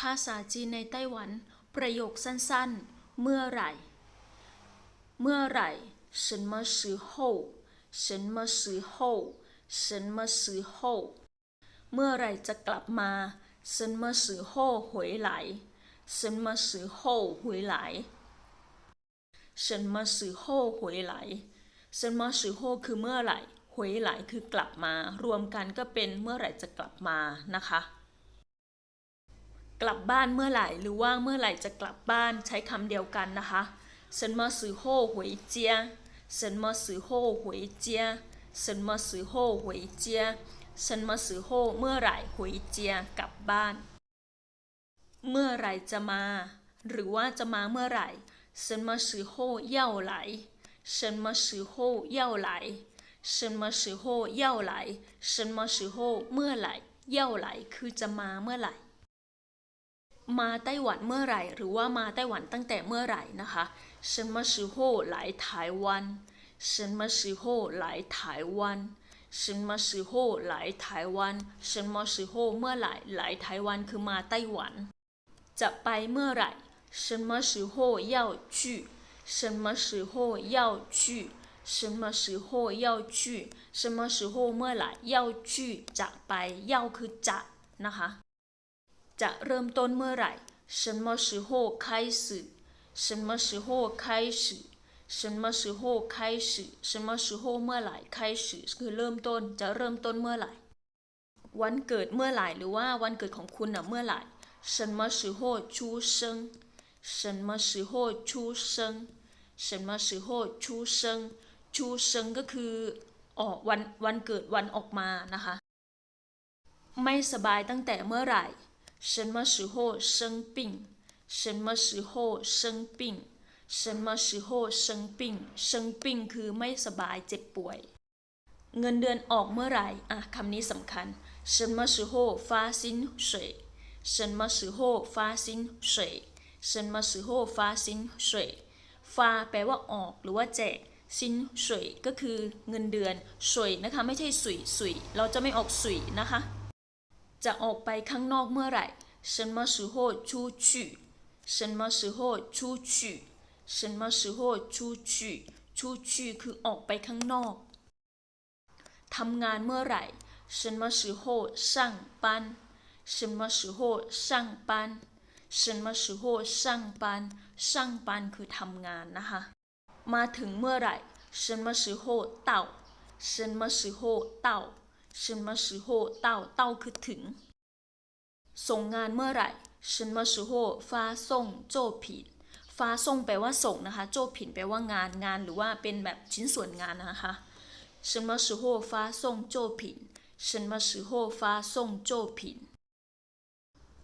ภาษาจีนในไต้หวัน ประโยคสั้นๆ เมื่อไหร่ เมื่อไหร่什么时候什么时候什么时候เมื่อไหร่จะกลับมา什么时候回来什么时候回来什么时候回来什么时候คือเมื่อไหร่回来คือกลับมา รวมกันก็เป็นเมื่อไหร่จะกลับมานะคะ กลับบ้านเมื่อไหร่ หรือว่าเมื่อไหร่จะกลับบ้านใช้คำเดียวกันนะคะ什么时候回家什么时候回家什么时候回家什么时候เมื่อไหร่回家กลับบ้าน เมื่อไหร่จะมา หรือว่าจะมาเมื่อไหร่什么时候要来什么时候要来什么时候要来什么时候เมื่อไหร่要来คือจะมาเมื่อไหร่ มาไต้หวันเมื่อไหร่ หรือว่ามาไต้หวันตั้งแต่เมื่อไหร่นะคะ什么时候来台湾什么时候来台湾什么时候来台湾什么时候เมื่อไหร่来台湾คือมาไต้หวัน จะไปเมื่อไหร่什么时候要去什么时候要去什么时候要去什么时候เมื่อไหร่要去จะไป要คือจะนะคะ จะเริ่มต้นเมื่อไหร่什么时候开始什么时候开始什么时候开始什么时候เมื่อไหร่开始คือเริ่มต้น จะเริ่มต้นเมื่อไหร่ วันเกิดเมื่อไหร่ หรือว่าวันเกิดของคุณน่ะเมื่อไหร่什么时候出生什么时候出生什么时候出生出生ก็คือออกวันวันเกิดวันออกมานะคะ ไม่สบายตั้งแต่เมื่อไหร่ 什么时候生病什么时候生病什么时候生病生病คือไม่สบายเจ็บป่วย เงินเดือนออกเมื่อไหร่อ่ะคำนี้สำคัญ什么时候发薪水什么时候发薪水什么时候发薪水ฟาแปลว่าออกหรือว่าแจกสินสวยก็คือเงินเดือนสวยนะคะไม่ใช่สุยสุยเราจะไม่ออกสุยนะคะ จะออกไปข้างนอกเมื่อไหร่什么时候出去什么时候出去什么时候出去出去คือออกไปข้างนอก ทำงานเมื่อไหร่什么时候上班什么时候上班什么时候上班上班คือทำงานนะคะ มาถึงเมื่อไหร่什么时候到什么时候到 什么时候到到คือถึง ส่งงานเมื่อไหร่什么时候发送作品ฟ้าส่งแปลว่าส่งนะคะโจผินแปลว่างานงานหรือว่าเป็นแบบชิ้นส่วนงานนะคะ什么时候发送作品什么时候发送作品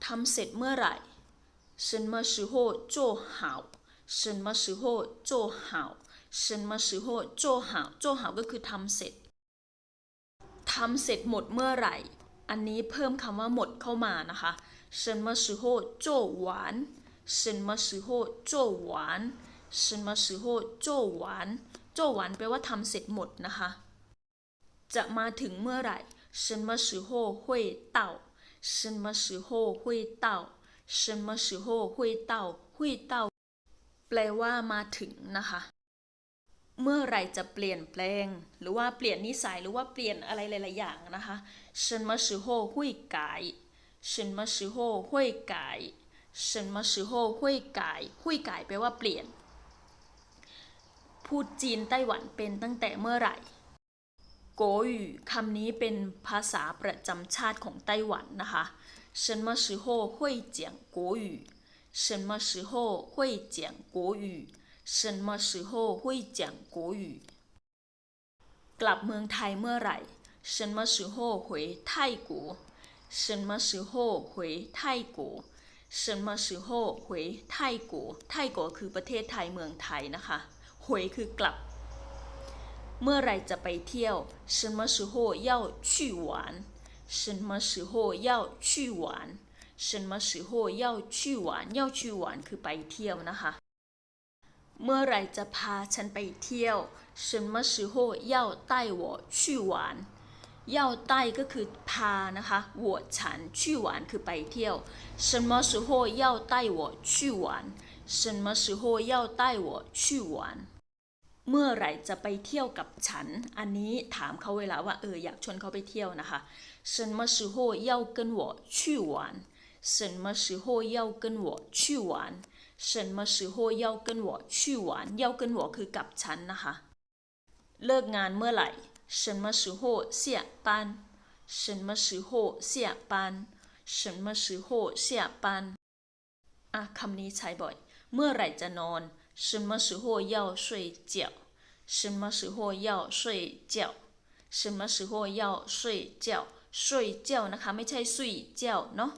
ทำเสร็จเมื่อไหร่什么时候做好什么时候做好什么时候做好做好ก็คือทำเสร็จ ทำเสร็จหมดเมื่อไหร่ อันนี้เพิ่มคำว่าหมดเข้ามานะคะ什么时候做完什么时候做完什么时候做完做完แปลว่าทำเสร็จหมดนะคะ จะมาถึงเมื่อไหร่什么时候会到什么时候会到什么时候会到会到แปลว่ามาถึงนะคะ เมื่อไหร่จะเปลี่ยนแปลง หรือว่าเปลี่ยนนิสัยหรือว่าเปลี่ยนอะไรหลาย ๆ อย่างนะคะ什么时候会改什么时候会改什么时候会改会改แปลว่าเปลี่ยน พูดจีนไต้หวันเป็นตั้งแต่เมื่อไหร่ โกหยู่คำนี้เป็นภาษาประจำชาติของไต้หวันนะคะ什么时候会讲国语什么时候会讲国语 什么时候会讲国语กลับเมืองไทยเมื่อไหร่什么时候回泰国什么时候回泰国什么时候回泰国ไทยกัวคือประเทศไทยเมืองไทยนะคะหวยคือกลับ เมื่อไรจะไปเที่ยว什么时候要去玩什么时候要去玩什么时候要去玩要去玩คือไปเที่ยวนะคะ เมื่อไรจะพาฉันไปเที่ยว什么时候要带我去玩 เย่าใต้ก็คือพานะคะ我ฉัน去玩คือไปเที่ยว什么时候要带我去玩什么时候要带我去玩เมื่อไหร่จะไปเที่ยวกับฉัน อันนี้ถามเขาเวลาว่าเอออยากชวนเขาไปเที่ยวนะคะ什么时候要跟我去玩什么时候要跟我去玩 什么时候要跟我去玩要跟我คือกับฉันนะคะ เลิกงานเมื่อไหร่什么时候下班什么时候下班什么时候下班อ่ะคำนี้ใช้บ่อย เมื่อไหร่จะนอน什么时候要睡觉什么时候要睡觉什么时候要睡觉睡觉นะคะไม่ใช่睡觉เนาะ